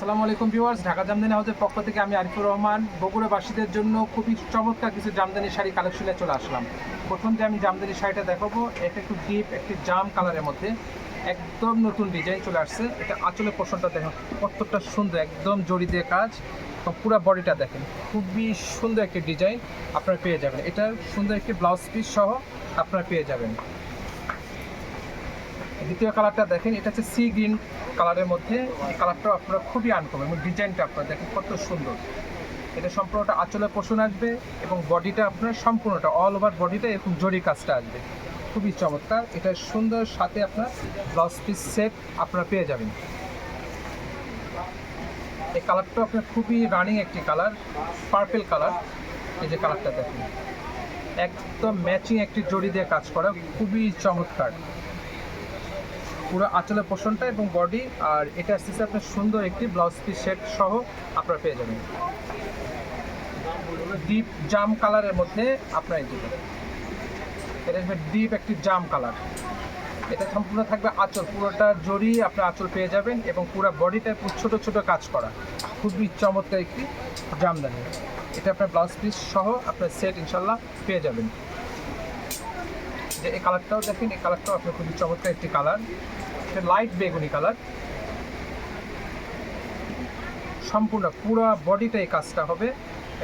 আসসালামু আলাইকুম ভিউয়ার্স, ঢাকা জামদানি হাউসের পক্ষ থেকে আমি আরিফুর রহমান। বগুড়াবাসীদের জন্য খুবই চমৎকার কিছু জামদানি শাড়ি কালেকশনে চলে আসলাম। প্রথম যে আমি জামদানি শাড়িটা দেখাবো, এটা একটু ডিপ একটি জাম কালারের মধ্যে একদম নতুন ডিজাইন চলে আসছে। এটা আঁচলের পোষণটা দেখুন, কতটা সুন্দর, একদম জড়ি দিয়ে কাজ। পুরো বডিটা দেখেন, খুবই সুন্দর একটি ডিজাইন আপনারা পেয়ে যাবেন। এটার সুন্দর একটি ব্লাউজ পিস সহ আপনারা পেয়ে যাবেন। দ্বিতীয় কালারটা দেখেন, এটা হচ্ছে সি গ্রিন কালারের মধ্যে। এই কালারটাও আপনারা খুবই আনকম এবং ডিজাইনটা আপনারা দেখেন কত সুন্দর। এটা সম্পূর্ণটা আঁচলে পোষণ আসবে, এবং বডিটা আপনার সম্পূর্ণটা অল ওভার বডিটা এরকম জরি কাজটা আসবে। খুবই চমৎকার, এটা সুন্দর সাথে আপনার ব্লাউজ পিস সেট আপনারা পেয়ে যাবেন। এই কালারটা আপনার খুবই রানিং একটি কালার পার্পেল কালার। এই যে কালারটা দেখেন, একদম ম্যাচিং একটি জড়ি দিয়ে কাজ করা, খুবই চমৎকার। পুরো আঁচলের পোষণটা এবং বডি আর এটা আসতেছে আপনার সুন্দর একটি ব্লাউজ পিস সেট সহ আপনারা পেয়ে যাবেন। ডিপ জাম কালারের মধ্যে আপনারা যেটা এটা আসবে ডিপ একটি জাম কালার এটা সম্পূর্ণ থাকবে আঁচল, পুরোটা জড়ি আপনার আঁচল পেয়ে যাবেন এবং পুরো বডিটা ছোট ছোট কাজ করা। খুবই চমৎকার একটি জামদানি এটা আপনার ব্লাউজ পিস সহ আপনার সেট ইনশাল্লাহ পেয়ে যাবেন। যে এই কালারটাও দেখেন, এই কালারটাও আপনার খুবই চমৎকার একটি কালার এটা লাইট বেগুনি কালার সম্পূর্ণ পুরো বডিটা এই কাজটা হবে।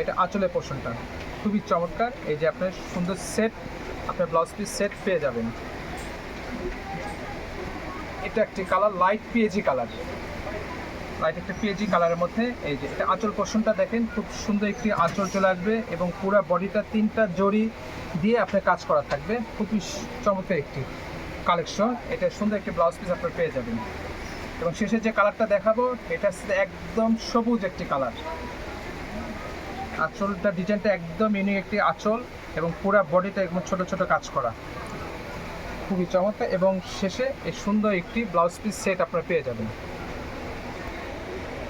এটা আঁচলের পোর্শনটা খুবই চমৎকার। এই যে আপনার সুন্দর সেট আপনার ব্লাউজ পিস সেট পেয়ে যাবেন। এটা একটি colour light PAG colour light একটা পিএজি কালারের মধ্যে, এই যে এটা আঁচল পোর্শনটা দেখেন, খুব সুন্দর একটি আঁচল চলে আসবে এবং পুরো বডিটা তিনটা জড়ি দিয়ে আপনার কাজ করা থাকবে। খুবই চমৎকার একটি কালেকশন এটা সুন্দর একটি ব্লাউজ পিস আপনার পেয়ে যাবেন। এবং শেষে যে কালারটা দেখাবো, এটা একদম সবুজ একটি কালার আঁচলটা ডিজাইনটা একদম ইউনিক একটি আঁচল এবং পুরো বডিটা একদম ছোট ছোট কাজ করা। খুবই চমৎকার এবং শেষে এই সুন্দর একটি ব্লাউজ পিস সেট আপনারা পেয়ে যাবেন।